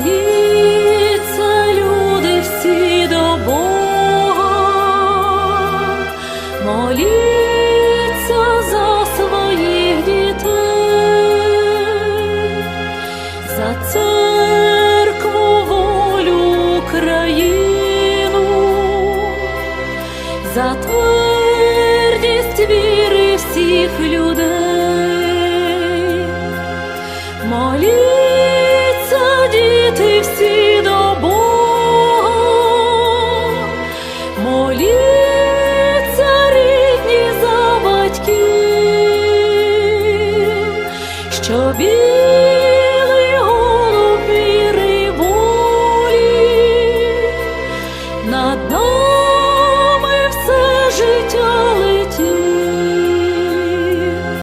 Боїться люди всі до Бога, моліться за своїх дітей, за церкву волю Україну, за твердість віри. білий голубі рибулі над нами.